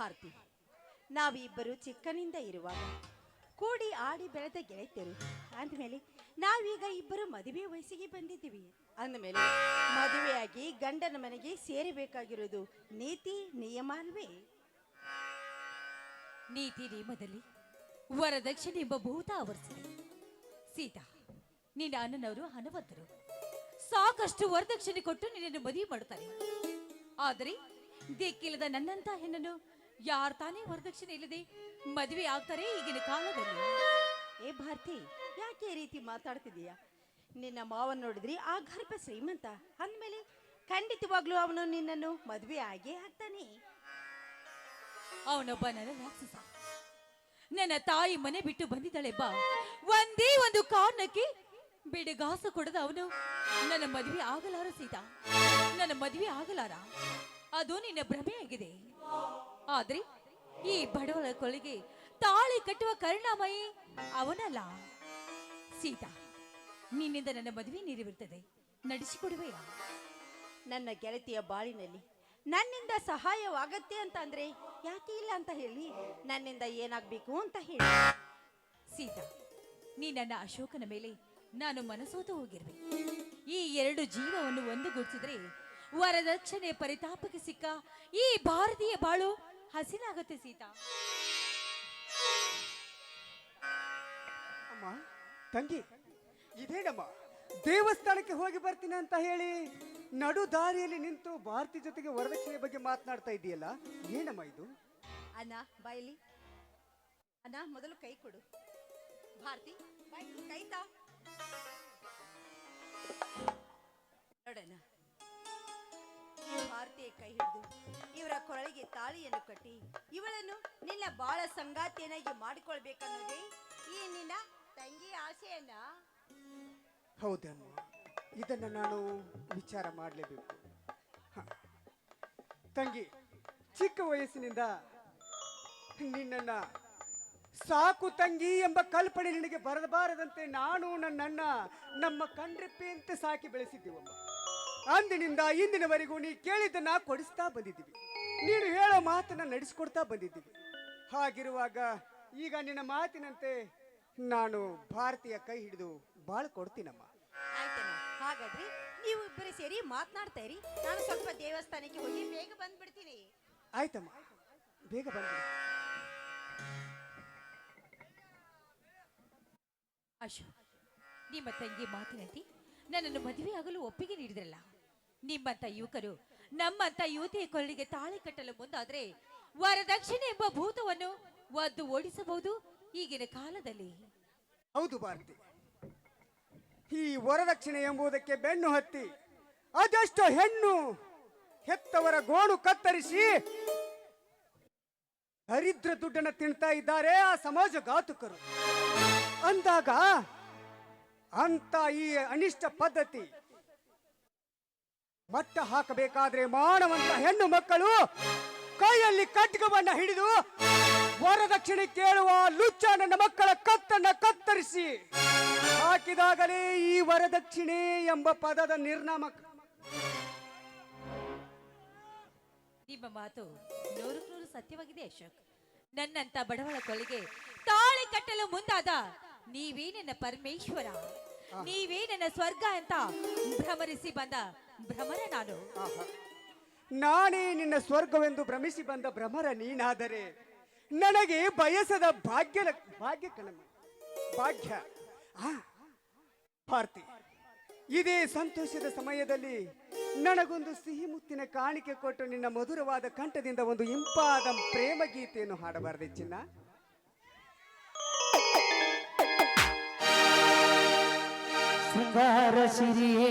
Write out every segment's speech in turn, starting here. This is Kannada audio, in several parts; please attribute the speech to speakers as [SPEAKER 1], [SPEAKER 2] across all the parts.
[SPEAKER 1] ಭಾರತಿ. ನಾವಿಬ್ಬರು ಚಿಕ್ಕನಿಂದ ಇರುವಾಗ ಕೂಡಿ ಆಡಿ ಬೆಳೆದ ಗೆಳತಿಯರು. ಅಂದಮೇಲೆ ನಾವೀಗ ಇಬ್ಬರು ಮದುವೆ ವಯಸ್ಸಿಗೆ ಬಂದಿದ್ದೀವಿ. ಅಂದಮೇಲೆ ಮದುವೆಯಾಗಿ ಗಂಡನ ಮನೆಗೆ ಸೇರಬೇಕಾಗಿರೋದು ನೀತಿ, ನಿಯಮ ಅಲ್ವೇ?
[SPEAKER 2] ನೀತಿ ನಿಯಮದಲ್ಲಿ ವರದಕ್ಷಿಣೆ ಎಂಬ ಭೂತ ಆವರಿಸಿದೆ. ಸೀತಾ, ನಿನ್ನ ಅಣ್ಣನವರು ಹಣವಂತರು ಸಾಕಷ್ಟು ವರದಕ್ಷಿಣೆ ಕೊಟ್ಟು ನಿನ್ನನ್ನು ಮದುವೆ ಮಾಡುತ್ತಾರೆ. ಆದರೆ ದಿಕ್ಕಿಲ್ಲದ ನನ್ನಂತ ಹೆಣ್ಣನ್ನು ಯಾರು ತಾನೇ ವರದಕ್ಷಿಣೆ ಇಲ್ಲದೆ ಮದುವೆ ಆಗ್ತಾರೆ ಈಗಿನ ಕಾಲದಲ್ಲಿ?
[SPEAKER 1] ಏ ಭಾರತಿ ಯಾಕೆ ಈ ರೀತಿ ಮಾತಾಡ್ತಿದೀಯಾ ನಿನ್ನ ಮಾವನ್ ನೋಡಿದ್ರಿ ಆ ಗರ್ಭ ಶ್ರೀಮಂತ. ಅಂದ್ಮೇಲೆ ಖಂಡಿತವಾಗ್ಲೂ ಅವನು ನಿನ್ನನ್ನು ಮದುವೆ ಆಗೇ ಆಗ್ತಾನೆ.
[SPEAKER 2] ಅವನೊಬ್ಬ ನನ್ನ ರಾಕ್ಷಸ. ನನ್ನ ತಾಯಿ ಮನೆ ಬಿಟ್ಟು ಬಂದಿದ್ದಾಳೆ ಬಾ. ಒಂದೇ ಒಂದು ಕಾರಣಕ್ಕೆ ಬಿಡಗಾಸ ಕೊಡದ ಅವನು. ನನ್ನ ಮದುವೆ ಆಗಲಾರ ಸೀತಾ. ನನ್ನ ಮದುವೆ ಆಗಲಾರ? ಅದು ನಿನ್ನ ಭ್ರಮೆಯಾಗಿದೆ. ಆದ್ರೆ ಈ ಬಡವಳ ಕೊಳಿಗೆ ತಾಳಿ ಕಟ್ಟುವ ಕರುಣಾಮಯಿ ಅವನಲ್ಲ. ಸೀತಾ ನಿನ್ನಿಂದ ನನ್ನ ಮದುವೆ ನೀರಿರುತ್ತದೆ ನಡೆಸಿಕೊಡುವೆಯಾ?
[SPEAKER 1] ನನ್ನ ಗೆಳತಿಯ ಬಾಳಿನಲ್ಲಿ ನನ್ನಿಂದ ಸಹಾಯವಾಗತ್ತೆ ಅಂತ ಅಂದ್ರೆ ಯಾಕೆ ಇಲ್ಲ ಅಂತ ಹೇಳಿ ನನ್ನಿಂದ ಏನಾಗ್ಬೇಕು ಅಂತ ಹೇಳಿ.
[SPEAKER 2] ಸೀತಾ ನೀ ನನ್ನ ಅಶೋಕನ ಮೇಲೆ ನಾನು ಮನಸೋತ ಹೋಗಿರ್ಬೇಕು. ಈ ಎರಡು ಜೀವವನ್ನು ಒಂದುಗೂಡಿಸಿದ್ರೆ ವರದಕ್ಷಿಣೆ ಪರಿತಾಪಕ್ಕೆ ಸಿಕ್ಕ ಈ ಭಾರತೀಯ ಬಾಳು ಹಸಿನಾಗುತ್ತೆ ಸೀತಾ.
[SPEAKER 3] ಅಮ್ಮ ತಂಗಿ ಇದೇನಮ್ಮ? ದೇವಸ್ಥಾನಕ್ಕೆ ಹೋಗಿ ಬರ್ತೀನಿ ಅಂತ ಹೇಳಿ ನಡು ದಾರಿಯಲ್ಲಿ ನಿಂತು ಭಾರತಿ ಜೊತೆಗೆ ವರದಕ್ಷಿಣೆ ಬಗ್ಗೆ ಮಾತನಾಡ್ತಾ ಇದೆಯಲ್ಲ ಏನಮ್ಮ ಇದು?
[SPEAKER 1] ಅಣ್ಣ ಬಾಯಲಿ ಅಣ್ಣ ಮೊದಲು ಕೈ ಕೊಡು. ಭಾರತಿ ಕೈತಾ ಕೈ ತಾ ಕೈ ಹಿಡಿದು, ಇವರ ಕೊರಳಿಗೆ ತಾಳಿಯನ್ನು ಕಟ್ಟಿ, ಇವಳನ್ನು ನಿನ್ನ ಬಾಳ ಸಂಗಾತಿಯನ್ನಾಗಿ ಮಾಡಿಕೊಳ್ಬೇಕನ್ನೋದೇ ಈ ನಿನ್ನ ತಂಗಿ ಆಸೆಯನ್ನ.
[SPEAKER 3] ಹೌದಮ್ಮ, ಇದನ್ನ ನಾನು ವಿಚಾರ ಮಾಡಲೇಬೇಕು. ತಂಗಿ, ಚಿಕ್ಕ ವಯಸ್ಸಿನಿಂದ ನಿನ್ನನ್ನ ಸಾಕು ತಂಗಿ ಎಂಬ ಕಲ್ಪನೆ ನಿನಗೆ ಬರಬಾರದಂತೆ ನಾನು ನನ್ನನ್ನ ನಮ್ಮ ಕಂಡ್ರೆಪ್ಪೆಯಂತೆ ಸಾಕಿ ಬೆಳೆಸಿದ್ದೀವಮ್ಮ. ಅಂದಿನಿಂದ ಇಂದಿನವರೆಗೂ ನೀ ಕೇಳಿದ್ದನ್ನ ಕೊಡಿಸ್ತಾ ಬಂದಿದ್ದೀವಿ. ನೀನು ಹೇಳೋ ಮಾತನ್ನ ನಡೆಸ್ಕೊಡ್ತಾ ಬಂದಿದ್ದೀವಿ. ಹಾಗಿರುವಾಗ ಈಗ ನಿನ್ನ ಮಾತಿನಂತೆ ನಾನು ಭಾರತೀಯ ಕೈ ಹಿಡಿದು ಬಾಳ್ ಕೊಡ್ತೀನಮ್ಮ.
[SPEAKER 1] ಹಾಗಾದ್ರೆ ನೀವು ಇಬ್ಬರು ಸೇರಿ ಮಾತನಾಡ್ತಾ ಇರಿ. ನಾನು ಸ್ವಲ್ಪ ದೇವಸ್ಥಾನಕ್ಕೆ ಹೋಗಿ ಬೇಗ ಬಂದ್ಬಿಡ್ತೀನಿ.
[SPEAKER 3] ಆಯ್ತಮ್ಮ. ಬೇಗ ಬಂದ
[SPEAKER 2] ಅಶೋಕ್ ನಿಮ್ಮ ತಂಗಿ ಮಾತಿನಂತೆ ನನ್ನನ್ನು ಮದುವೆಯಾಗಲು ಒಪ್ಪಿಗೆ ನೀಡಿದ್ರಲ್ಲ. ನಿಮ್ಮಂತ ಯುವಕರು, ನಮ್ಮಂತ ಯುವತಿಯ ಕೊಳ್ಳಿಗೆ ತಾಳೆ ಕಟ್ಟಲು ಮುಂದಾದ್ರೆ ವರದಕ್ಷಿಣೆ ಎಂಬ ಭೂತವನ್ನು ಒದ್ದು ಓಡಿಸಬಹುದು ಈಗಿನ ಕಾಲದಲ್ಲಿ.
[SPEAKER 3] ಹೌದು ಭಾರತಿ. ಈ ವರದಕ್ಷಿಣೆ ಎಂಬುದಕ್ಕೆ ಬೆನ್ನು ಹತ್ತಿ, ಅದೆಷ್ಟು ಹೆಣ್ಣು ಹೆತ್ತವರ ಗೋಣು ಕತ್ತರಿಸಿ ಹರಿದ್ರ ದುಡ್ಡನ್ನು ತಿಂತಾ ಇದ್ದಾರೆ ಆ ಸಮಾಜ ಘಾತುಕರು. ಅಂದಾಗ ಅಂತ ಈ ಅನಿಷ್ಟ ಪದ್ಧತಿ ಮಟ್ಟ ಹಾಕಬೇಕಾದ್ರೆ ಮಾನವಂತ ಹೆಣ್ಣು ಮಕ್ಕಳು ಕೈಯಲ್ಲಿ ಖಡ್ಗವನ್ನ ಹಿಡಿದು ವರದಕ್ಷಿಣೆ ಕೇಳುವ ಲುಚ್ಚ ನನ್ನ ಮಕ್ಕಳ ಕತ್ತನ್ನ ಕತ್ತರಿಸಿ ಹಾಕಿದಾಗಲೇ ಈ ವರದಕ್ಷಿಣೆ ಎಂಬ ಪದದ ನಿರ್ನಾಮ
[SPEAKER 2] ನಿಮ್ಮ ಮಾತು ನೂರು ನೂರು ಸತ್ಯವಾಗಿದೆ ಅಶೋಕ್. ನನ್ನಂತ ಬಡವಳ ಕೊಲೆಗೆ ತಾಳೆ ಕಟ್ಟಲು ಮುಂದಾದ ನೀವೇ ನನ್ನ ಪರಮೇಶ್ವರ. ನೀವೇ ನನ್ನ ಸ್ವರ್ಗ ಅಂತ ಭ್ರಮರಿಸಿ ಬಂದ ಭ್ರಮರ ನಾನು
[SPEAKER 3] ನಾನೇ ನಿನ್ನ ಸ್ವರ್ಗವೆಂದು ಭ್ರಮಿಸಿ ಬಂದ ಭ್ರಮರ ನೀನಾದರೆ ನನಗೆ ಬಯಸದ ಭಾಗ್ಯ ಭಾಗ್ಯ ಕಣಮ್ಮ. ಭಾಗ್ಯ. ಆ, ಭಾರತಿ ಇದೇ ಸಂತೋಷದ ಸಮಯದಲ್ಲಿ ನನಗೊಂದು ಸಿಹಿ ಮುತ್ತಿನ ಕಾಣಿಕೆ ಕೊಟ್ಟು ನಿನ್ನ ಮಧುರವಾದ ಕಂಠದಿಂದ ಒಂದು ಇಂಪಾದ ಪ್ರೇಮ ಗೀತೆಯನ್ನು ಹಾಡಬಾರದೆ ಚಿನ್ನ.
[SPEAKER 4] ಶೃಂಗಾರ ಸಿರಿಯೇ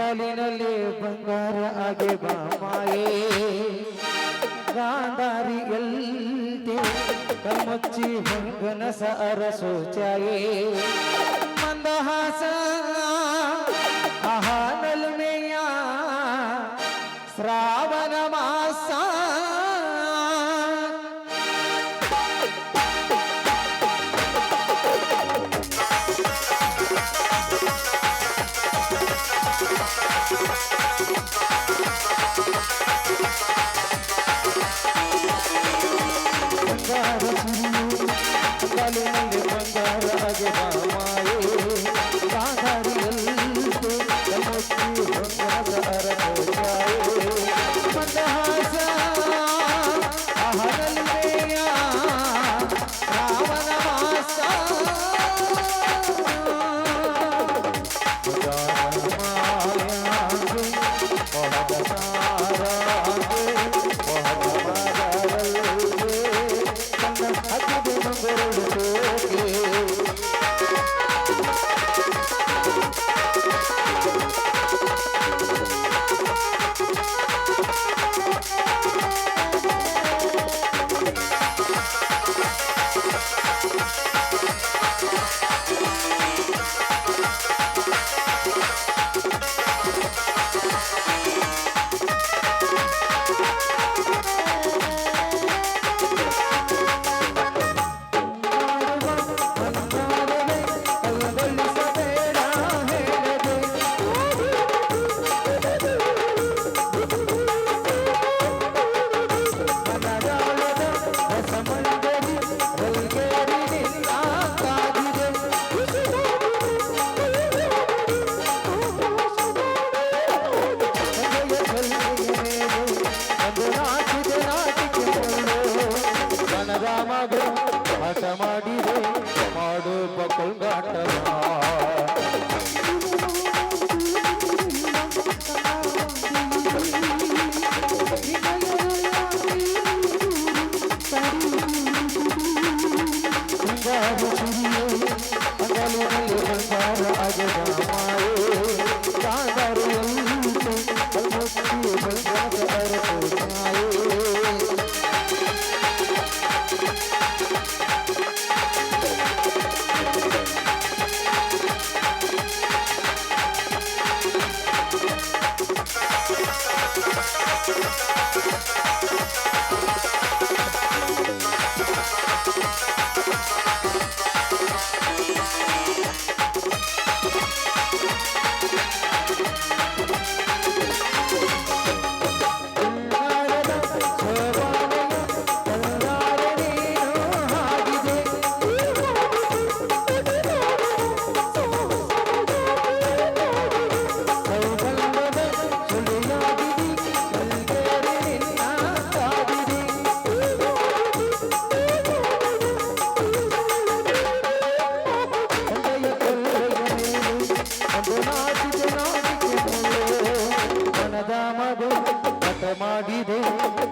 [SPEAKER 4] ಅಂಗಲಿನಲ್ಲಿ ಬಂಗಾರ ಆಗಿ ಬಾಮಾಯೇ. ಗಾಂಧಾರಿ ಎಲ್ದೆ ಕಮ್ಮಚ್ಚಿ ಹೊಂಗನಸ ಅರಸು ಚಾಯೇ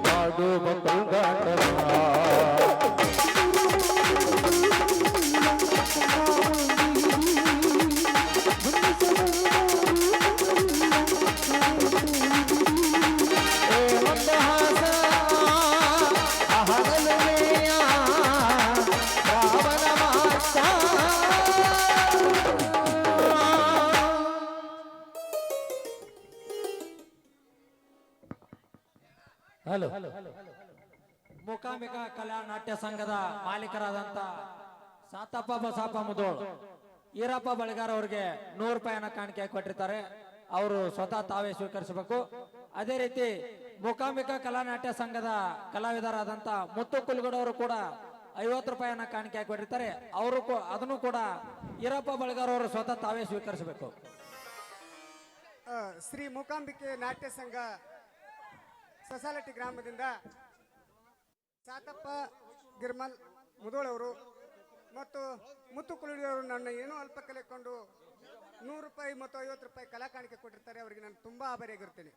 [SPEAKER 4] ಮಾಡುವ ಕಲ್ಗಾಟವ ಹಲೋ.
[SPEAKER 5] ಮೂಕಾಂಬಿಕ ಕಲ್ಯಾಣ ನಾಟ್ಯ ಸಂಘದ ಮಾಲೀಕರಾದಂತ ಸಾತಪ್ಪ ಬಸಾಪ ಮುದೋಳ್ ಈರಪ್ಪ ಬಳಿಗಾರ್ ಅವರಿಗೆ ನೂರು ರೂಪಾಯಿನ ಕಾಣಿಕೆ ಕೊಟ್ಟಿರ್ತಾರೆ. ಅವರು ಸ್ವತಃ ತಾವೇ ಸ್ವೀಕರಿಸಬೇಕು. ಅದೇ ರೀತಿ ಮೂಕಾಂಬಿಕ ಕಲಾ ನಾಟ್ಯ ಸಂಘದ ಕಲಾವಿದರಾದಂತ ಮುತ್ತು ಕುಲ್ಗಡವರು ಕೂಡ ಐವತ್ತು ರೂಪಾಯಿಯನ್ನ ಕಾಣಿಕೆ ಕೊಟ್ಟಿರ್ತಾರೆ. ಅವರು ಅದನ್ನು ಕೂಡ ಈರಪ್ಪ ಬಳಗಾರ ಅವರು ಸ್ವತಃ ತಾವೇ ಸ್ವೀಕರಿಸಬೇಕು.
[SPEAKER 3] ಆ, ಶ್ರೀ ಮೂಕಾಂಬಿಕೆ ನಾಟ್ಯ ಸಂಘ ಸಸಾಲಟಿ ಗ್ರಾಮದಿಂದ ಸಾತಪ್ಪ ಗಿರ್ಮಲ್ ಮುದೋಳವರು ಮತ್ತು ಮುತ್ತು ಕುಳಿಯವರು ನನ್ನ ಏನೋ ಅಲ್ಪ ಕಲೆಕೊಂಡು ನೂರು ರೂಪಾಯಿ ಮತ್ತು ಐವತ್ತು ರೂಪಾಯಿ ಕಲಾ ಕಾಣಿಕೆ ಕೊಟ್ಟಿರ್ತಾರೆ. ಅವರಿಗೆ ನಾನು ತುಂಬ ಆಭಾರಿಯಾಗಿರ್ತೇನೆ